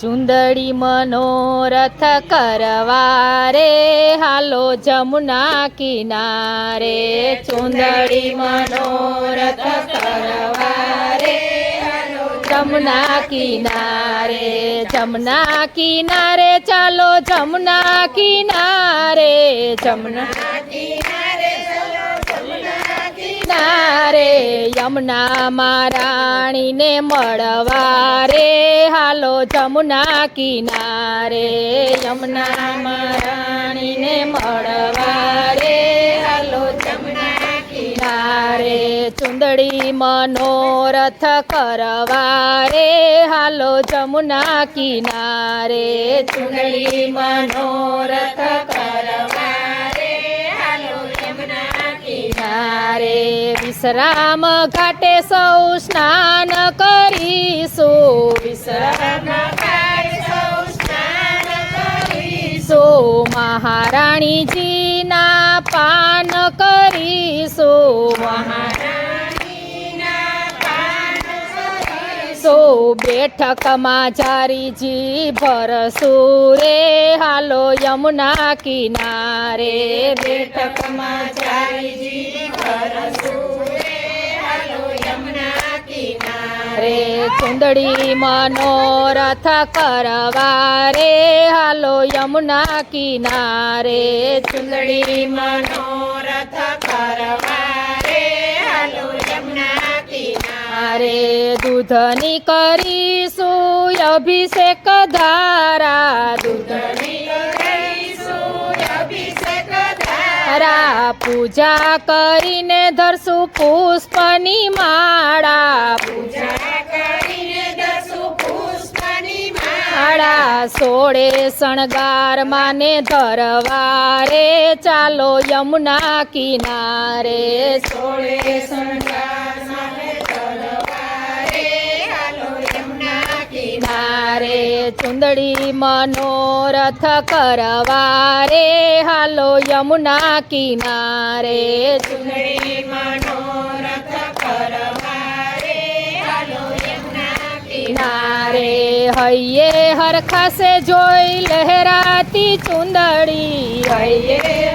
ચુંદડી મનોરથ કરવા રે હાલો જમુના કિનારે. ચુંદડી મનોરથ કરવા જમુના કિનારે. જમના કિનારે, ચાલો જમના કિનારે. જમના કિનારે. યમુના મારાણીને મળવા રે હાલો જમુના કિનારે યમુના મારાણીને મળવા રે હાલો જમુના કિનારે ચુંદડી મનોરથ કરવા રે હાલો જમુના કિનારે ચુંદડી મનોરથ કરવા વિશ્રામ ઘાટે સૌ સ્નાન કરીશું વિશ્રામ ઘાટે સૌ સ્નાન કરીશું મહારાણીજીના પાન કરીશું સો બેઠકમાં જારીજી ભરસું રે હાલો યમુના કિનારે બેઠકમાં જારીજી કિનારે ચુંદડી મનોરથ કરવા રે હાલો યમુના કિનારે. ચુંદડી મનોરથ કરવા રે હાલો યમુના કિનારે. દૂધની કરીશું અભિષેક ધારા. દૂધની પૂજા કરીને ધરશું પુષ્પની માળા. માળા સોળે શણગાર માને ધરવા રે ચાલો યમુના કિનારે સોળે શણગાર માને ધરવા રે હાલો યમુના કિનારે ચુંદડી મનોરથ કરવા રે હાલો યમુના કિનારે ચુંદડી મનોરથ કરવા રે હાલો યમુના કિનારે હૈયે હરખાસે જોઈ લહેરાતી ચુંદડી હૈયે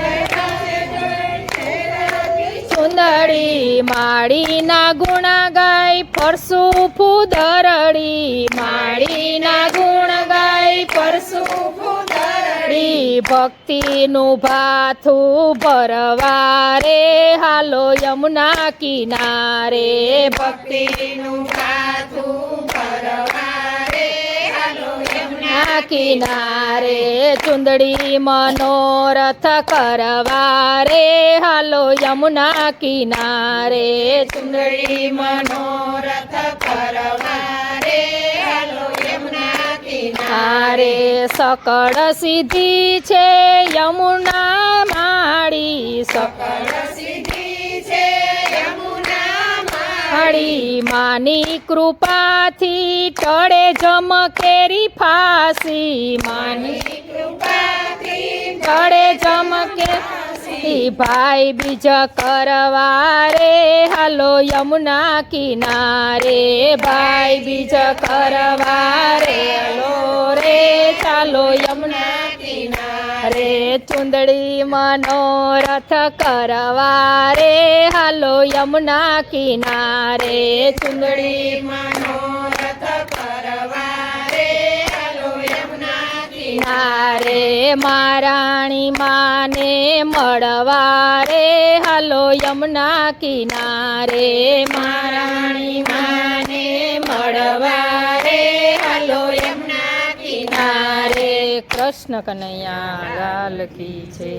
ચુંદડી માળીના ગુણા ગાય પરસું ફૂદરડી માળીના ગુણ ગાય પરસું ફૂદરડી ભક્તિનું ભાથું ભરવા રે હાલો યમુના કિનારે ભક્તિનું ભાથું ભરવા રે હાલો કિનારે ચુંદડી મનોરથ કરવા રે. હાલો યમુના કિનારે ચુંદડી મનોરથ કરવા રે. કિનારે સકળ સિદ્ધિ છે. યમુના માળી સકળ માળી માની કૃપાથી ટળે જમકેરી ફાસી માની કૃપાથી ટળે જમકે ભાઈ બીજ કરવા રે હાલો યમુના કિનારે. ભાઈ બીજ કરવા રે હલો રે, ચાલો યમુના કિનારે. ચુંદડી મનોરથ કરવા રે હાલો યમુના કિનારે. ચુંદડી મનોરથ રે હાલો કિનારે. મારાણી માને મળવા રે હાલો યમુના કિનારે. મારાણી માને મળવા કૃષ્ણ કનૈયા લાલ કી છે